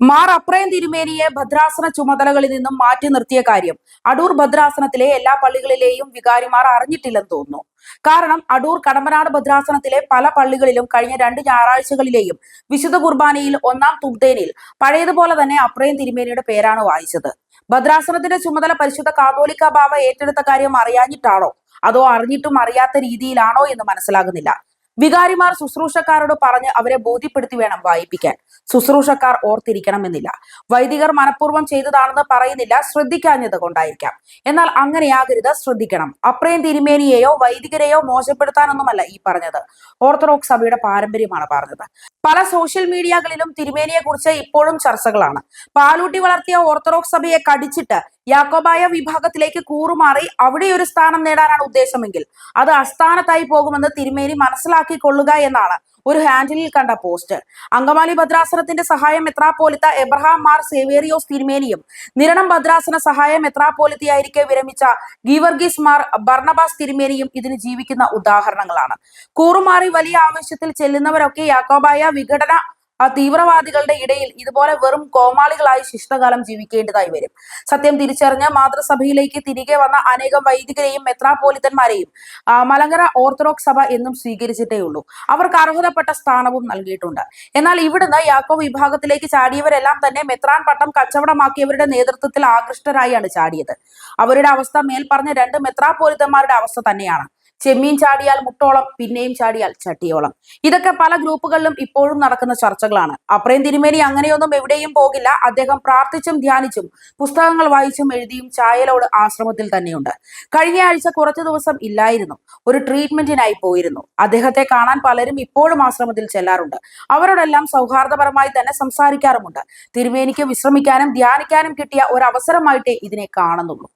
മാർ അപ്രയം തിരുമേനിയെ ഭദ്രാസന ചുമതലകളിൽ നിന്നും മാറ്റി നിർത്തിയ കാര്യം അടൂർ ഭദ്രാസനത്തിലെ എല്ലാ പള്ളികളിലെയും വികാരിമാർ അറിഞ്ഞിട്ടില്ലെന്ന് തോന്നുന്നു. കാരണം അടൂർ കടമ്പനാട് ഭദ്രാസനത്തിലെ പല പള്ളികളിലും കഴിഞ്ഞ രണ്ട് ഞായറാഴ്ചകളിലെയും വിശുദ്ധ കുർബാനയിൽ ഒന്നാം തുബ്ദേനിൽ പഴയതുപോലെ തന്നെ അപ്രയം തിരുമേനിയുടെ പേരാണ് വായിച്ചത്. ഭദ്രാസനത്തിന്റെ ചുമതല പരിശുദ്ധ കാതോലിക്ക ബാബ ഏറ്റെടുത്ത കാര്യം അറിയാഞ്ഞിട്ടാണോ? അതോ അറിഞ്ഞിട്ടും അറിയാത്ത രീതിയിലാണോ എന്ന് മനസ്സിലാകുന്നില്ല. വികാരിമാർ ശുശ്രൂഷക്കാരോട് പറഞ്ഞ് അവരെ ബോധ്യപ്പെടുത്തി വേണം വായിപ്പിക്കാൻ. ശുശ്രൂഷക്കാർ ഓർത്തിരിക്കണമെന്നില്ല. വൈദികർ മനഃപൂർവം ചെയ്തതാണെന്ന് പറയുന്നില്ല ശ്രദ്ധിക്കാഞ്ഞത് കൊണ്ടായിരിക്കാം. എന്നാൽ അങ്ങനെയാകരുത് ശ്രദ്ധിക്കണം. അപ്രയം തിരുമേനിയെയോ വൈദികരെയോ മോശപ്പെടുത്താനൊന്നുമല്ല ഈ പറഞ്ഞത്. ഓർത്തഡോക്സ് സഭയുടെ പാരമ്പര്യമാണ് പറഞ്ഞത്. പല സോഷ്യൽ മീഡിയകളിലും തിരുമേനിയെ കുറിച്ച് ഇപ്പോഴും ചർച്ചകളാണ്. പാലൂട്ടി വളർത്തിയ ഓർത്തഡോക്സ് സഭയെ കടിച്ചിട്ട് യാക്കോബായ വിഭാഗത്തിലേക്ക് കൂറുമാറി അവിടെ ഒരു സ്ഥാനം നേടാനാണ് ഉദ്ദേശമെങ്കിൽ അത് അസ്ഥാനത്തായി പോകുമെന്ന് തിരുമേനി മനസ്സിലാക്കിക്കൊള്ളുക എന്നാണ് ഒരു ഹാൻഡിലിൽ കണ്ട പോസ്റ്റ് അങ്കമാലി ഭദ്രാസനത്തിന്റെ സഹായം മെത്രാപ്പോലിത്ത എബ്രഹാം മാർ സേവേറിയോസ് തിരുമേനിയും നിരണം ഭദ്രാസന സഹായം മെത്രാപ്പോലിത്തയായിരിക്കെ വിരമിച്ച ഗീവർഗീസ് മാർ ബർണബാസ് തിരുമേനിയും ഇതിന് ജീവിക്കുന്ന ഉദാഹരണങ്ങളാണ്. കൂറുമാറി വലിയ ആവശ്യത്തിൽ ചെല്ലുന്നവരൊക്കെ യാക്കോബായ വിഘടന ആ തീവ്രവാദികളുടെ ഇടയിൽ ഇതുപോലെ വെറും കോമാളികളായി ശിഷ്ടകാലം ജീവിക്കേണ്ടതായി വരും. സത്യം തിരിച്ചറിഞ്ഞ് മാതൃസഭയിലേക്ക് തിരികെ വന്ന അനേകം വൈദികരെയും മെത്രാപോലിത്തന്മാരെയും മലങ്കര ഓർത്തഡോക്സ് സഭ എന്നും സ്വീകരിച്ചിട്ടേ ഉള്ളൂ. അവർക്ക് അർഹതപ്പെട്ട സ്ഥാനവും നൽകിയിട്ടുണ്ട്. എന്നാൽ ഇവിടുന്ന് യാക്കോ വിഭാഗത്തിലേക്ക് ചാടിയവരെല്ലാം തന്നെ മെത്രാൻ പട്ടം കച്ചവടമാക്കിയവരുടെ നേതൃത്വത്തിൽ ആകൃഷ്ടരായാണ് ചാടിയത്. അവരുടെ അവസ്ഥ മേൽപ്പറഞ്ഞ രണ്ട് മെത്രാപോലിത്തന്മാരുടെ അവസ്ഥ തന്നെയാണ്. ചെമ്മീൻ ചാടിയാൽ മുട്ടോളം പിന്നെയും ചാടിയാൽ ചട്ടിയോളം. ഇതൊക്കെ പല ഗ്രൂപ്പുകളിലും ഇപ്പോഴും നടക്കുന്ന ചർച്ചകളാണ്. അപ്രയും തിരുമേനി അങ്ങനെയൊന്നും എവിടെയും പോകില്ല. അദ്ദേഹം പ്രാർത്ഥിച്ചും ധ്യാനിച്ചും പുസ്തകങ്ങൾ വായിച്ചും എഴുതിയും ചായലോട് ആശ്രമത്തിൽ തന്നെയുണ്ട്. കഴിഞ്ഞ ആഴ്ച കുറച്ചു ദിവസം ഇല്ലായിരുന്നു. ഒരു ട്രീറ്റ്മെന്റിനായി പോയിരുന്നു. അദ്ദേഹത്തെ കാണാൻ പലരും ഇപ്പോഴും ആശ്രമത്തിൽ ചെല്ലാറുണ്ട്. അവരോടെല്ലാം സൗഹാർദ്ദപരമായി തന്നെ സംസാരിക്കാറുമുണ്ട്. തിരുമേനിക്ക് വിശ്രമിക്കാനും ധ്യാനിക്കാനും കിട്ടിയ ഒരു അവസരമായിട്ടേ ഇതിനെ കാണുന്നുള്ളൂ.